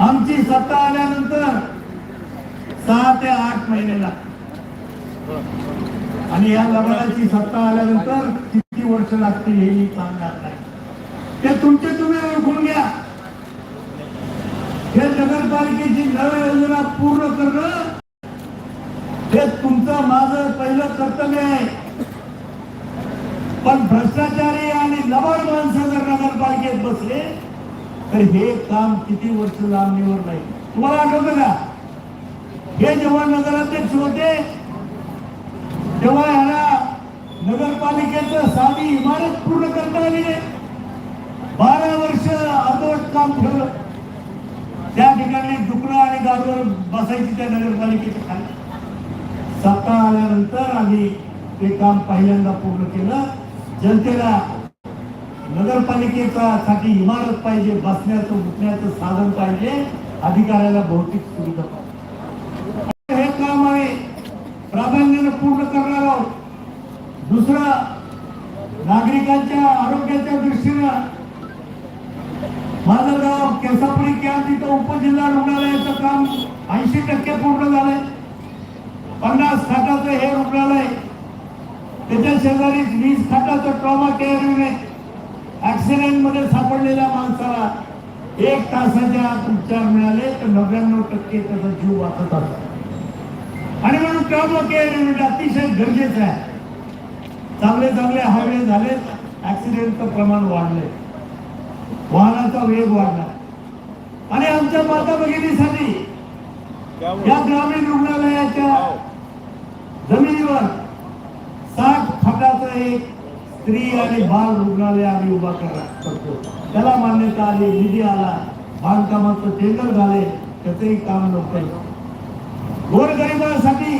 आमची सत्ता आल्यानंतर सहा ते आठ महिने लागतात आणि या लढाची सत्ता आल्यानंतर किती वर्ष लागतील हे मी सांगणार नाही. ते तुमचे तुम्ही ओळखून घ्या. हे नगरपालिकेची नव्या योजना पूर्ण करणं हे तुमचं माझं पहिलं कर्तव्य आहे. पण भ्रष्टाचारी आणि लबाड माणसं जर नगरपालिकेत बसले तर हे काम किती वर्ष लांबणीवर नाही. तुम्हाला आठवतं का? हे जेव्हा नगराध्यक्ष होते तेव्हा ह्याला नगरपालिकेचं साधी इमारत पूर्ण करता आली नाही. बारा वर्ष अर्धवट काम ठेवलं. त्या ठिकाणी दुखणं आणि गाडीवर बसायची त्या नगरपालिकेच्या खाली. सत्ता आल्यानंतर आम्ही ते काम पहिल्यांदा पूर्ण केलं. जनतेला नगरपालिकेचा साठी इमारत पाहिजे बसण्याचं उठण्याचं साधन पाहिजे अधिकाऱ्याला भौतिक सुविधा पाहिजे. हे काम आहे प्राधान्याने पूर्ण करणार आहोत. दुसरं नागरिकांच्या आरोग्याच्या दृष्टीनं माझं गाव केसापुरी कॅम्प तिथं उपजिल्हा रुग्णालयाचं काम ऐंशी टक्के पूर्ण झालंय. पन्नास खाटाचं हे रुग्णालय त्याच्या शेजारी वीस खाटाचं ट्रॉमा केअर युनिट ऍक्सिडेंटमध्ये सापडलेल्या माणसाला एक तासाच्या आत उपचार मिळाले तर नव्याण्णव टक्के त्याचा जीव वाचत असतो आणि म्हणून ट्रॉमा केअर युनिट अतिशय गरजेचं आहे. चांगले चांगले हायवे झाले ऍक्सिडेंटचं प्रमाण वाढलंय वाहनाचा वेग वाढला. आणि आमच्या माता भगिनीसाठी या ग्रामीण रुग्णालयाच्या जमिनीवर साठ फटाचं एक स्त्री आणि बाल रुग्णालय आम्ही उभा करा करतो. त्याला मान्यता आली निधी आला बांधकामाचं टेंडर झाले त्याचंही काम लवकर गोरगरिबांसाठी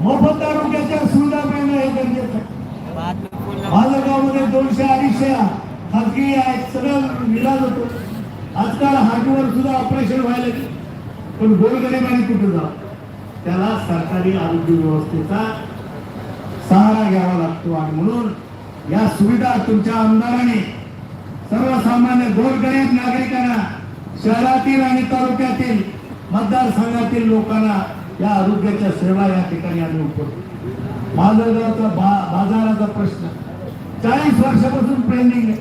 मोफत आरोग्याच्या सुविधा मिळणं हे गरजेचं आहे. माझ्या गावामध्ये दोनशे अडीचशे खाजगी आहेत सगळं इलाज होतो. आजकाल हार्टवर सुद्धा ऑपरेशन व्हायला पण गोरगरिबांनी कुठे जा त्याला सरकारी आरोग्य व्यवस्थेचा सहारा घ्यावा लागतो आणि म्हणून या सुविधा तुमच्या आमदाराने सर्वसामान्य गोरगरीब नागरिकांना शहरातील आणि तालुक्यातील मतदारसंघातील लोकांना या आरोग्याच्या सेवा या ठिकाणी आम्ही उपलब्ध माजलगावचा बा बाजाराचा प्रश्न. चाळीस वर्षापासून पेंडिंग आहे.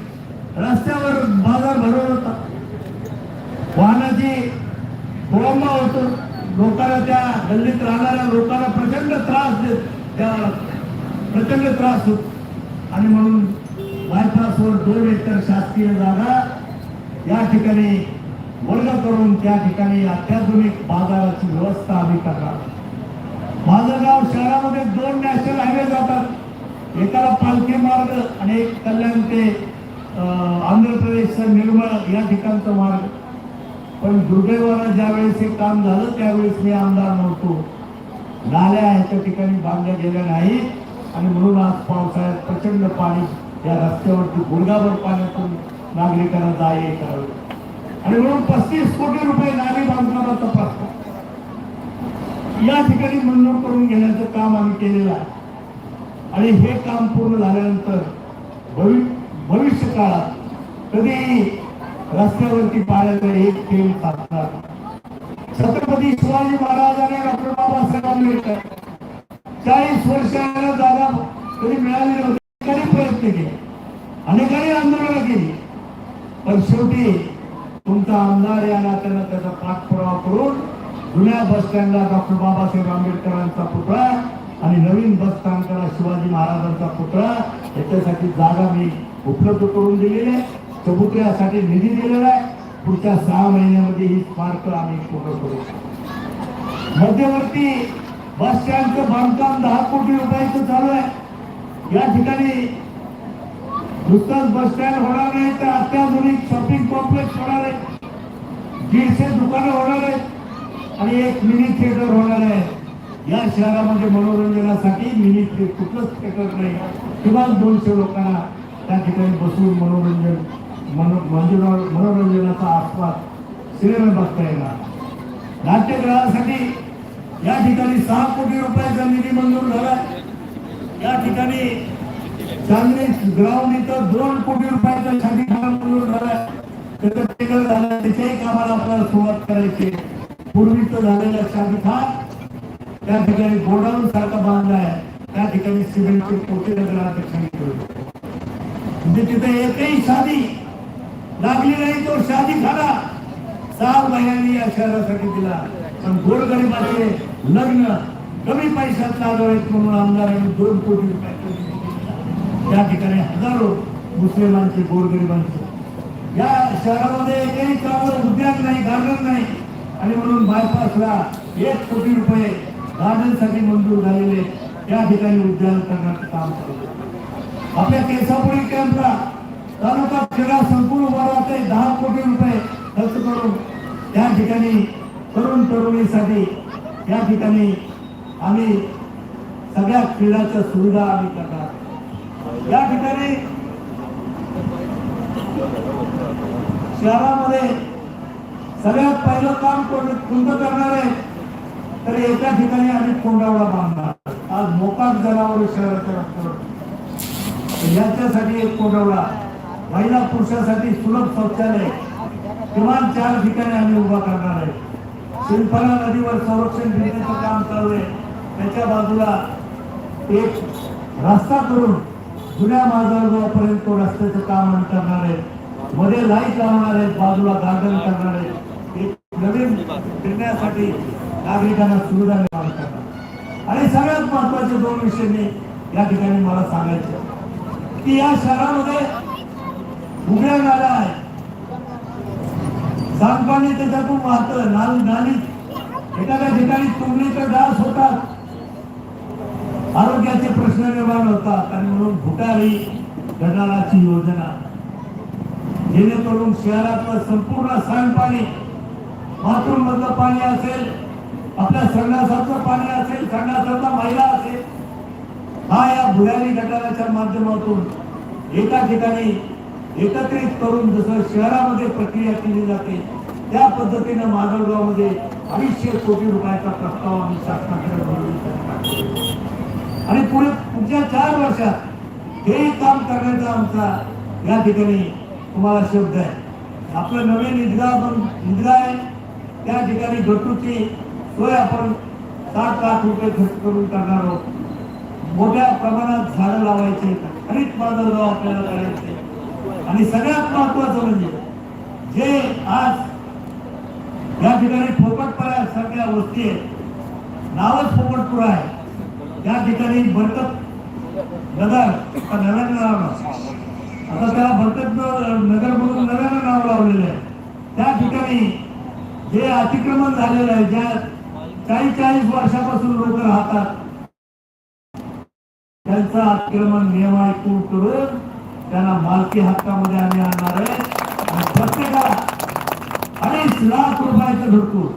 रस्त्यावर बाजार भरवत होता. वाहनाची कोळंबा होतो. लोकांना त्या गल्लीत राहणाऱ्या लोकांना प्रचंड त्रास देत त्या प्रचंड त्रास होतो. आणि म्हणून बायपासवर दोन एकर शासकीय जागा या ठिकाणी वर्ग करून त्या ठिकाणी अत्याधुनिक बाजाराची व्यवस्था आम्ही करणार माझं गाव शहरामध्ये दोन नॅशनल हायवे जातात. एकाला पालखी मार्ग आणि एक कल्याण ते अं, आंध्र प्रदेशचा निर्मळ या ठिकाणचा मार्ग. पण दुर्दैवानं ज्यावेळेस हे काम झालं त्यावेळेस मी आमदार नव्हतो. नाल्या ह्याच्या ठिकाणी बांधल्या गेल्या नाहीत. आणि म्हणून आज पावसाळ्यात प्रचंड पाणी या रस्त्यावरती गुडगाभर पाण्यातून नागरिकांना जा ये करावे. आणि म्हणून पस्तीस कोटी रुपये नाली बांधकामाचा प्रस्ताव. या ठिकाणी मंजूर करून घेण्याचं काम आम्ही केलेलं आहे. आणि हे काम पूर्ण झाल्यानंतर भवि भविष्य काळात कधी रस्त्यावरती पाण्याचा एक खेळ साधणार छत्रपती शिवाजी महाराज आणि डॉक्टर बाबासाहेब आंबेडकर चाळीस वर्षाला जागा कधी मिळाली नव्हती कधी प्रयत्न केले? अनेकांनी आंदोलनं केली. पण शेवटी तुमचा आमदार या नात्यानं त्याचा पाठपुरावा करून जुन्या बस स्टँडला डॉक्टर बाबासाहेब आंबेडकरांचा पुतळा आणि नवीन बस स्थानकाला शिवाजी महाराजांचा पुतळा याच्यासाठी जागा मी उपलब्ध करून दिलेली आहे. चबुतऱ्यासाठी निधी दिलेला आहे. पुढच्या सहा महिन्यामध्ये ही स्मारक आम्ही पूर्ण करू. मध्यवर्ती बस स्टँडचं बांधकाम दहा कोटी रुपयाचं चालू आहे. या ठिकाणी नुसतंच बस स्टँड होणार नाही तर अत्याधुनिक शॉपिंग कॉम्प्लेक्स होणार आहे. दीडशे दुकानं होणार आहेत आणि एक मिनी थिएटर होणार आहे. या शहरामध्ये मनोरंजनासाठी मिनी थिएटर कुठलंच थिएटर नाही. किमान दोनशे लोकांना त्या ठिकाणी बसून मनोरंजन मनो मनोरंजन- मनोरंजनाचा आस्वाद सिनेमा बघता येणार. नाट्यगृहासाठी कोटी रुपयाचा निधी मंजूर ग्राउंड इथं दोन कोटी रुपयाचा शादी मंजूर झाला त्याचं मेडिकल झालं झालेलं शादीखान त्या ठिकाणी शादी लागली नाही तो शादी खाना सहा महिन्यांनी या शहरासाठी लग्न कमी पैशात लागावेत म्हणून आमदारांनी दोन कोटी रुपये त्या ठिकाणी हजारो मुस्लिमांचे गोरगरिबांचे. या शहरामध्ये एकही कामाला उद्यान नाही गार्डन नाही. आणि म्हणून बायपासला एक कोटी रुपये गार्डनसाठी मंजूर झालेले त्या ठिकाणी उद्यान करण्याचं काम करतो आपल्या केसापुरी कॅम्पला तालुका क्रीडा संकुल उभारते दहा कोटी रुपये खर्च करून त्या ठिकाणी तरुण तरुणीसाठी त्या ठिकाणी आम्ही सगळ्या क्रीडाच्या सुविधा आम्ही करणार या ठिकाणी शहरामध्ये सगळ्यात पहिलं काम कोणतं करणार आहे? तर एका ठिकाणी आम्ही कोंडावळा बांधणार आज मोकाट जनावर शहराच्या रस्त्यावर यांच्यासाठी एक कोंडवला महिला पुरुषासाठी सुलभ शौचालय किमान चार ठिकाणी आम्ही उभा करणार आहे शिल्पना नदीवर संरक्षण भिंतीचं काम चालू आहे. त्याच्या बाजूला एक रस्ता करून जुन्या माजलगावपर्यंत तो रस्त्याचं काम करणार आहे. मध्ये लाइट लावणार आहेत बाजूला गार्डन करणार आहे एक नवीन फिरण्यासाठी नागरिकांना सुविधा निर्माण करणार. आणि सगळ्यात महत्त्वाचे दोन विषय मी या ठिकाणी मला सांगायचे की या शहरामध्ये उघड्या नाल्या आहे सांडपाणी त्याच्यातून वाहतं नाल नाली एखाद्या ठिकाणी तुंबलीचे डास होतात. आरोग्याचे प्रश्न निर्माण होतात आणि म्हणून भुटारी गटाराची योजना. जेणेकरून शहरातलं संपूर्ण सांडपाणी बाथरूम मधलं पाणी असेल आपल्या संडासाचं पाणी असेल संडासाचा महिला असेल हा या भुयारी गटाराच्या माध्यमातून एका ठिकाणी एकत्रित करून जसं शहरामध्ये प्रक्रिया केली जाते त्या पद्धतीनं माधवगावमध्ये अडीचशे कोटी रुपयाचा प्रस्ताव आम्ही शासनाकडे बनवण्यासाठी आणि पुढे पुढच्या चार वर्षात हे काम करण्याचा आमचा या ठिकाणी तुम्हाला शब्द आहे. आपलं नवीन ईदगाह पण ईदगाह आहे. त्या ठिकाणी घटूची सोय आपण सात लाख रुपये खर्च करून करणार आहोत. मोठ्या प्रमाणात झाडं लावायचे हरित माधवगाव आपल्याला करायचे आणि सगळ्यात महत्वाचं म्हणजे जे आज या ठिकाणी फोकटपुरा सगळ्या वस्ती आहेत नावच फोकटपुरा आहे. त्या ठिकाणी बरकत नगर नव्यानं नाव आता त्याला बरकत नगर म्हणून नव्यानं नाव लावलेलं आहे. त्या ठिकाणी जे अतिक्रमण झालेलं आहे ज्या चाळीस चाळीस वर्षापासून लोक राहतात त्यांचं अतिक्रमण नियम ऐकून करून त्यांना मालकी हक्कामध्ये आम्ही आणणार आहे. आणि प्रत्येकाला अडीच लाख रुपयाचं घरकुल.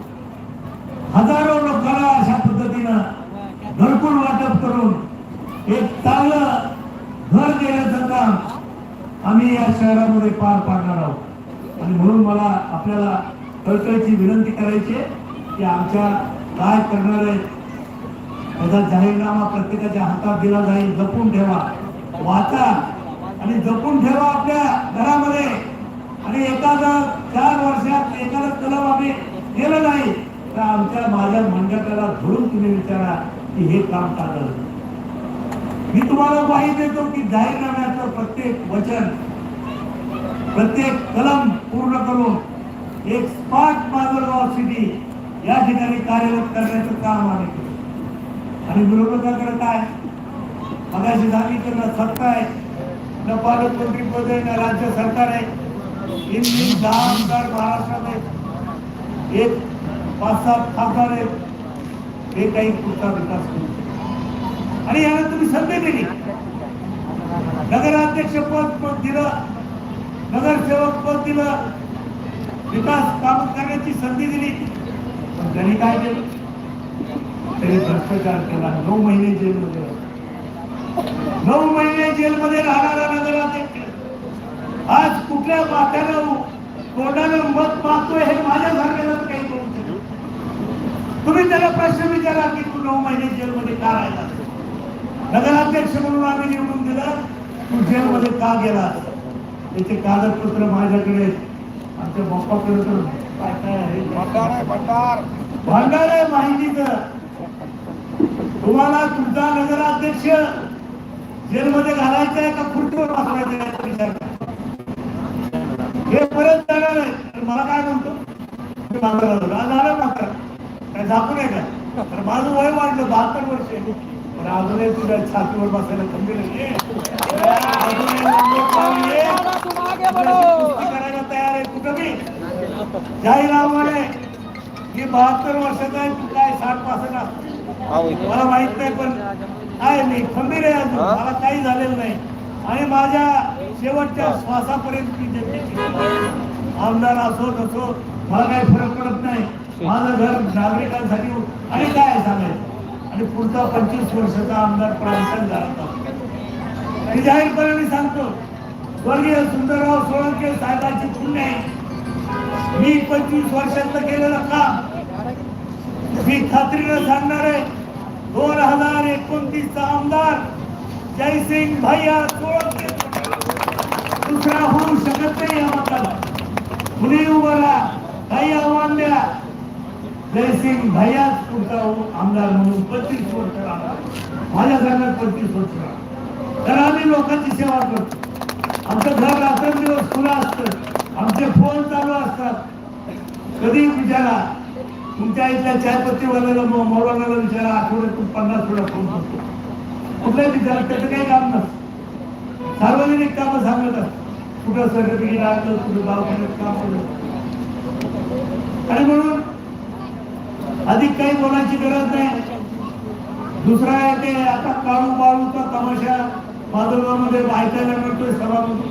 हजारो लोकांना अशा पद्धतीनं घरकुल वाटप करून एक चांगलं घर देण्याचं काम आम्ही या शहरामध्ये पार पाडणार आहोत. आणि म्हणून मला आपल्याला कळकळीची विनंती करायची आहे की आमच्या काय करणार आहेत त्याचा जाहीरनामा प्रत्येकाच्या हातात दिला जाईल जपून ठेवा. वाचा. आणि जपून ठेवा आपल्या घरामध्ये. आणि एखादा चार वर्षात एखादा कलम आम्ही केलं नाही तर आमच्या माझ्या मंडळाला धरून तुम्ही विचारा की हे काम का मी तुम्हाला माहिती देतो की जाहीरनाम्याचं प्रत्येक वचन प्रत्येक कलम पूर्ण करून एक स्मार्ट माजलगाव सिटी या ठिकाणी कार्यरत करण्याचं काम आम्ही केलं. आणि विरोधकाकडे काय? मगाशी सांगितलं सत्ता आहे. न पालकमंत्री पद आहे ना राज्य सरकार आहे. इन तीन दहा आमदार महाराष्ट्रात आहेत एक पाच सात खासदार आहेत. हे काही पुढचा विकास करू आणि याला तुम्ही संधी दिली. नगराध्यक्ष पद पण दिलं. नगरसेवक पद दिलं. विकास काम करण्याची संधी दिली. पण त्यांनी काय केलं? त्यांनी भ्रष्टाचार केला. नऊ महिने जेलमध्ये होते. नऊ महिने जेलमध्ये राहणारा नगराध्यक्ष आज कुठल्या माथ्यानं कोर्टानं मत मागतोय हे माझ्यासारख्यालाच काही करू शकत तुम्ही त्याला प्रश्न विचारा की तू नऊ महिने जेलमध्ये का राहिला? नगराध्यक्ष म्हणून आम्ही निवडून दिलं. तू जेलमध्ये का गेला? त्याचे कागदपत्र माझ्याकडे आमच्या बाप्पाकडे तर काय काय आहे? भंडार आहे भंडार. भांडार आहे माहितीचं. तुम्हाला तुमचा नगराध्यक्ष जेलमध्ये घालायचा आहे का खुर्चीवर बसवायचं आहे विचार. हे परत जाणार आहे तर मला काय म्हणतो? लागलो. आज झालं मात्र काय झाकू नये का तर माझं वय वाढलं बहात्तर वर्ष आहे. पण अजूनही तुझ्या छातीवर बसायला कमी करायला तयार आहे. तू कमी जाहीरनामाने. मी बहात्तर वर्षाचा आहे तू काय साठ पासष्ट असतो. मला माहीत नाही पण आहे मी खंबीर आहे अजून. हा? मला काही झालेलं नाही. आणि माझ्या शेवटच्या श्वासापर्यंत मी जनतेची सेवा करतो. आमदार असो नसो मला काही फरक पडत नाही. माझं घर नागरिकांसाठी आणि काय सांगायचं? आणि पुढचा पंचवीस वर्षाचा आमदार प्रांतात झाला होता. जाहीरपणे मी सांगतो स्वर्गीय सुंदरराव सोळंके साहेबांची पुण्य आहे. मी पंचवीस वर्षातलं केलेलं काम मी खात्रीनं सांगणार आहे. दोन हजार एकोणतीसचा आमदार जयसिंग भैया सोळंके. दुसरा होऊ शकत नाही या मताला. कुणी उभं राहा. काही आव्हान द्या जयसिंग भैया पुढचा आमदार म्हणून पंचवीस वर्ष राहणार. माझ्या घरात पंचवीस वर्ष राहणार. तर आम्ही लोकांची सेवा करतो. आमचं घर रात्रंदिवस खुलं असतं. आमचे फोन चालू असतात. कधी विचारा तुमच्या इथल्या चायपत्तीवाल्याला मौलानाला विचारा आठवड्यातून पन्नास वेळा फोन करतो. कुठल्या विचारा त्याचं काही काम नसतं. सार्वजनिक कामं सांगत कुठं सर्टिफिकेट आलं कुठं दवाखान्यात काम आलं आणि म्हणून अधिक काही बोलायची गरज नाही. दुसरा आहे ते आता काळू बाळूचा तमाशा माधवगावमध्ये ऐकायला मिळतोय सभामध्ये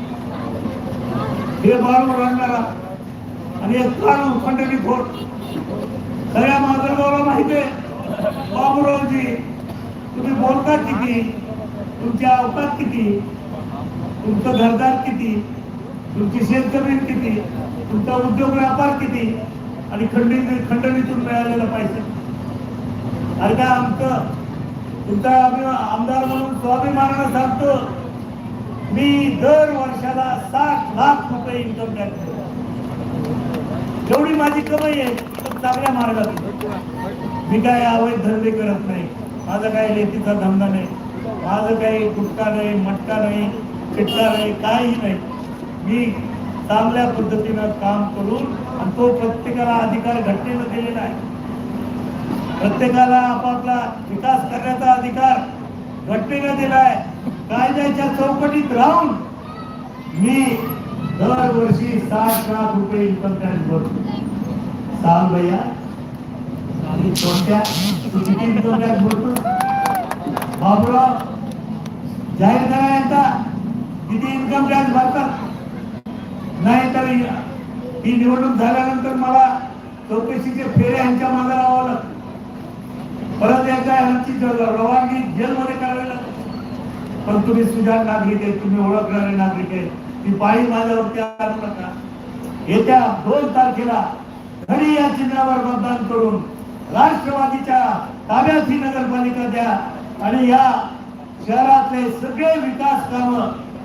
हे बाळू रंगणारा आणि एक काळू पंढरी फोट सगळ्या माधवगावला माहिती आहे? बाबूरावजी तुम्ही बोलता किती? तुमची अवकात किती? तुमचं घरदार किती? तुमची शेतजमीन किती? तुमचा उद्योग व्यापार किती? आणि खंडणी खंडणीतून मिळालेला पाहिजे अरे काय आमचं? तुमचा आम्ही आमदार म्हणून स्वाभिमानानं सांगतो मी दर वर्षाला साठ लाख रुपये इन्कम टॅक्स एवढी माझी कमाई आहे. चांगल्या मार्गात मी काय अवैध धंदे करत नाही. माझा काही लेखीचा धंदा नाही. माझं काही गुटखा नाही मटका नाही चिट्टा नाही काही नाही. मी चांगल्या पद्धतीनं काम करून आणि तो प्रत्येकाला अधिकार घटनेनं दिलेला आहे. प्रत्येकाला आपापला विकास करण्याचा अधिकार घटनेनं दिलाय कायद्याच्या चौकटीत राहून मी दरवर्षी साठ लाख रुपये इन्कम टॅक्स भरतो. भैया बाबूराव जाहीर करा यांचा किती इन्कम टॅक्स भरतात नाही तर ही निवडणूक झाल्यानंतर मला चौकशीचे फेरे यांच्या मागे लावावं लागतं. परत एकदा यांची रवानगी जेलमध्ये करावी लागते. पण तुम्ही सुजाण नागरिक आहे तुम्ही ओळखणारे नागरिक आहे ती पाळी माझ्यावरती आणू नका. येत्या दोन तारखेला घरी या चिन्हावर मतदान करून राष्ट्रवादीच्या ताब्यात ही नगरपालिका द्या आणि या शहरातले सगळे विकास काम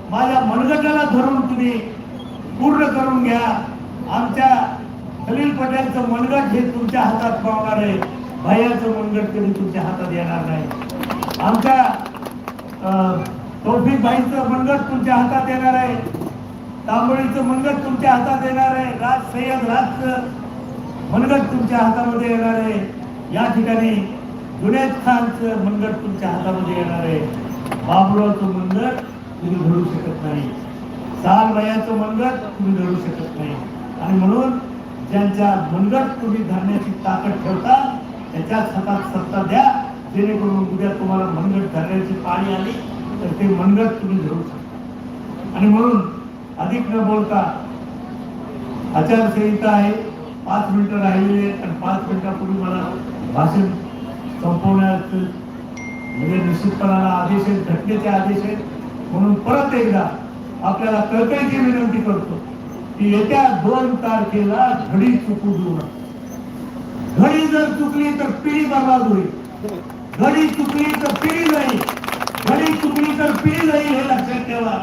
माझ्या मनगटाला धरून तुम्ही पूर्ण करून घ्या. आमच्या खलील पटेलचं मनगट हे तुमच्या हातात पावणार आहे. भैयाचं मनगट कधी तुमच्या हातात येणार नाही. आमच्या अं, तौफिक भाईचं मनगट तुमच्या हातात येणार आहे. तांबोळीचं मनगट तुमच्या हातात येणार आहे. राज सय्यद राजचं मनगट तुमच्या हातामध्ये येणार आहे. या ठिकाणी जुनेद खानचं मनगट तुमच्या हातामध्ये येणार आहे. बाबुरावचं मनगट तुम्ही धरू शकत नाही. साल वयाचं मनगट तुम्ही धरू शकत नाही. आणि म्हणून ज्यांच्या मनगट तुम्ही धरण्याची ताकद ठेवता त्याच्याच हातात सत्ता द्या. जेणेकरून उद्या तुम्हाला मनगट धरण्याची पाळी आली तर ते मनगट तुम्ही धरू शकता. आणि म्हणून अधिक न बोलता आचारसंहिता आहे. पाच मिनिटं राहिलेली आहेत आणि पाच मिनिटापूर्वी मला भाषण संपवण्यात म्हणजे निश्चितपणाला आदेश आहेत घटनेचे आदेश आहेत. म्हणून परत एकदा आपल्याला कळकळीची विनंती करतो की येत्या दोन तारखेला घडी चुकू देऊ नका. घडी जर चुकली तर पिढी बर्बाद होईल. घडी चुकली तर पिढी जाईल. घडी चुकली तर पिढी जाईल हे लक्षात ठेवा.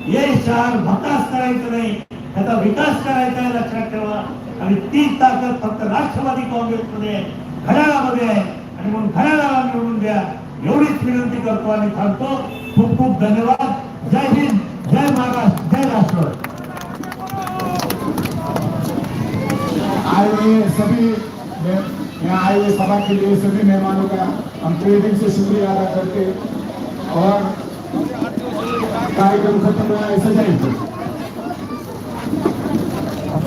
हे शहर भकास करायचं नाही. त्याचा विकास करायचा आहे लक्षात ठेवा. आणि तीच ताकद फक्त राष्ट्रवादी काँग्रेसमध्ये घड्याळामध्ये आहे आणि म्हणून घड्याळाला निवडून द्या. एवढीच विनंती करतो आणि थांबतो खूप खूप धन्यवाद. जय हिंद जय महाराष्ट्र जय राष्ट्र आए सभी यहाँ आए सभा के लिए सभी मेहमानों का हम तहे दिल से शुक्रिया अदा करके और कार्यक्रम खत्म हुआ ऐसा जाएंगे